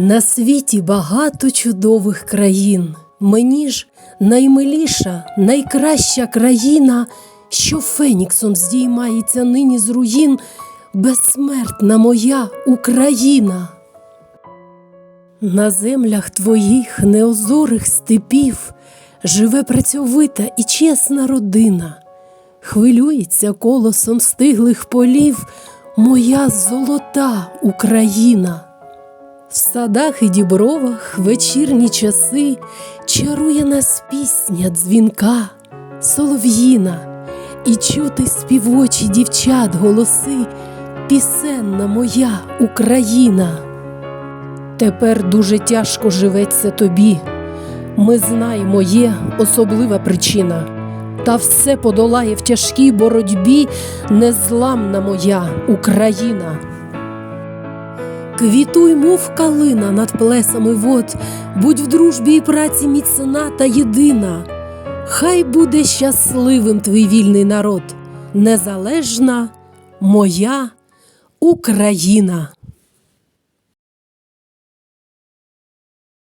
На світі багато чудових країн. Мені ж наймиліша, найкраща країна, що Феніксом здіймається нині з руїн, безсмертна моя Україна. На землях твоїх неозорих степів живе працьовита і чесна родина. Хвилюється колосом стиглих полів моя золота Україна. В садах і дібровах вечірні часи чарує нас пісня дзвінка, солов'їна, і чути співочі дівчат голоси, пісенна моя Україна. Тепер дуже тяжко живеться тобі. Ми знаємо, є особлива причина. Та все подолає в тяжкій боротьбі незламна моя Україна. Квітуй, мов калина над плесами вод, будь в дружбі і праці міцна та єдина. Хай буде щасливим твій вільний народ, незалежна моя Україна.